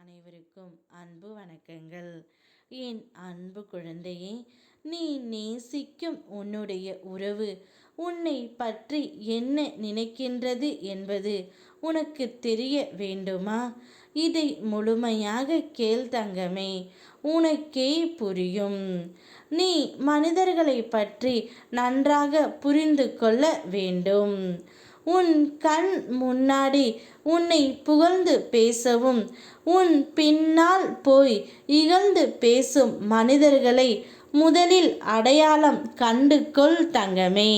அனைவருக்கும் அன்பு வணக்கங்கள். என் அன்பு குழந்தையே நீ நேசிக்கும் உன்னுடைய உறவு உன்னை பற்றி என்ன நினைக்கின்றது என்பது உனக்கு தெரிய வேண்டுமா? இதை முழுமையாக கேள் தங்கமே உனக்கே புரியும். நீ மனிதர்களை பற்றி நன்றாக புரிந்து கொள்ள வேண்டும். உன் கண் முன்னாடி உன்னை புகழ்ந்து பேசவும். உன் பின்னால் போய் இகழ்ந்து பேசும் மனிதர்களை முதலில் அடையாளம் கண்டு கொள் தங்கமே.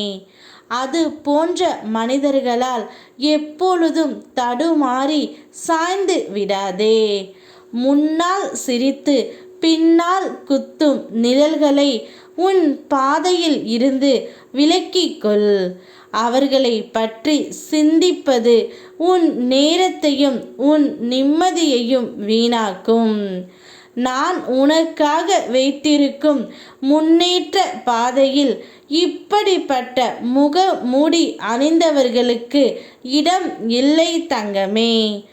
அது போன்ற மனிதர்களால் எப்பொழுதும் தடுமாறி சாய்ந்து விடாதே. முன்னால் சிரித்து பின்னால் குத்தும் நிழல்களை உன் பாதையில் இருந்து விலக்கிக்கொள் அவர்களை பற்றி சிந்திப்பது உன் நேரத்தையும் உன் நிம்மதியையும் வீணாக்கும். நான் உனக்காக வைத்திருக்கும் முன்னேற்ற பாதையில் இப்படிப்பட்ட முக மூடி அணிந்தவர்களுக்கு இடம் இல்லை தங்கமே.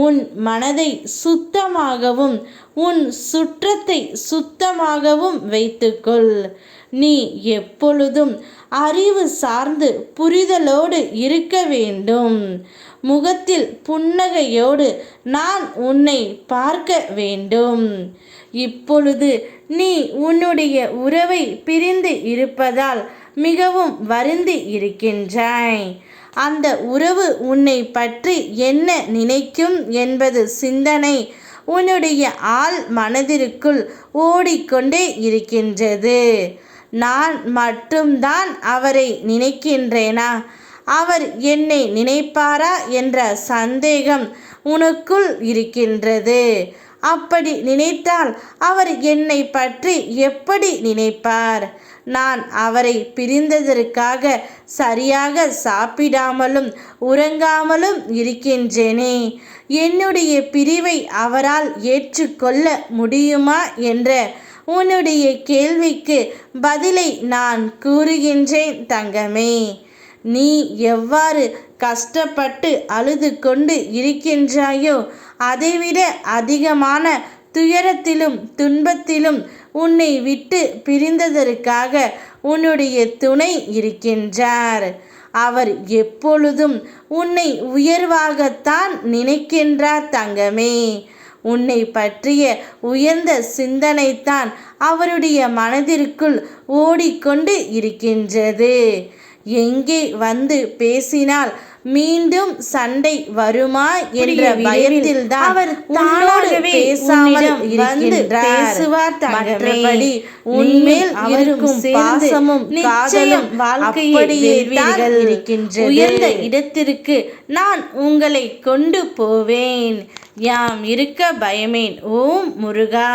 உன் மனதை சுத்தமாகவும் உன் சுற்றத்தை சுத்தமாகவும் வைத்துக்கொள். நீ எப்பொழுதும் அறிவு சார்ந்து புரிதலோடு இருக்க வேண்டும். முகத்தில் புன்னகையோடு நான் உன்னை பார்க்க வேண்டும். இப்பொழுது நீ உன்னுடைய உறவை பிரிந்து இருப்பதால் மிகவும் வருந்தி இருக்கின்றாய். அந்த உறவு உன்னை பற்றி என்ன நினைக்கும் என்பது சிந்தனை உன்னுடைய ஆள் மனதிற்குள் ஓடிக்கொண்டே இருக்கின்றது. நான் மட்டும்தான் அவரை நினைக்கின்றேனா? அவர் என்னை நினைப்பாரா என்ற சந்தேகம் உனக்குள் இருக்கின்றது. அப்படி நினைத்தால் அவர் என்னை பற்றி எப்படி நினைப்பார்? நான் அவரை பிரிந்ததற்காக சரியாக சாப்பிடாமலும் உறங்காமலும் இருக்கின்றேனே. என்னுடைய பிரிவை அவரால் ஏற்றுக்கொள்ள முடியுமா என்ற உன்னுடைய கேள்விக்கு பதிலை நான் கூறுகின்றேன் தங்கமே. நீ எவ்வாறு கஷ்டப்பட்டு அழுது கொண்டு இருக்கின்றாயோ அதைவிட அதிகமான துயரத்திலும் துன்பத்திலும் உன்னை விட்டு பிரிந்ததற்காக உன்னுடைய துணை இருக்கின்றார். அவர் எப்பொழுதும் உன்னை உயர்வாகத்தான் நினைக்கின்றார் தங்கமே. உன்னை பற்றிய உயர்ந்த சிந்தனைத்தான் அவருடைய மனதிற்குள் ஓடிக்கொண்டு இருக்கின்றது. எங்கே வந்து பேசினால் மீண்டும் சண்டை வருமா என்ற பயத்தில் தான் அவர் தானோடு பேசாமல் பேசுவார் மற்றபடி உன்மேல் இருக்கும் பாசமும் காதலும் வாழ்க்கையில் இருக்கின்றது. உயர்ந்த இடத்திற்கு நான் உங்களை கொண்டு போவேன். யாம் இருக்க பயமேன். ஓம் முருகா.